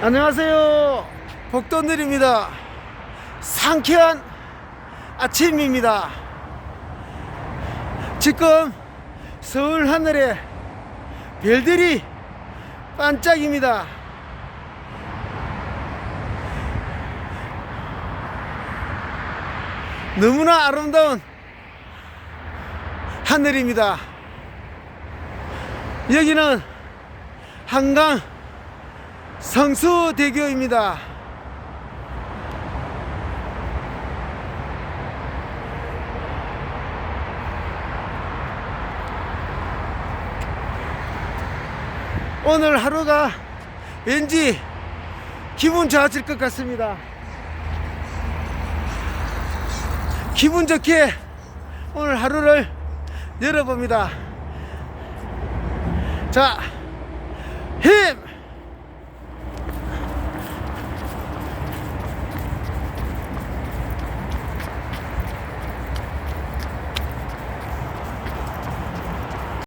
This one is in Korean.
안녕하세요. 복도늘입니다. 상쾌한 아침입니다. 지금 서울 하늘에 별들이 반짝입니다. 너무나 아름다운 하늘입니다. 여기는 한강 성수 대교입니다. 오늘 하루가 왠지 기분 좋아질 것 같습니다. 기분 좋게 오늘 하루를 열어봅니다. 자, 힘!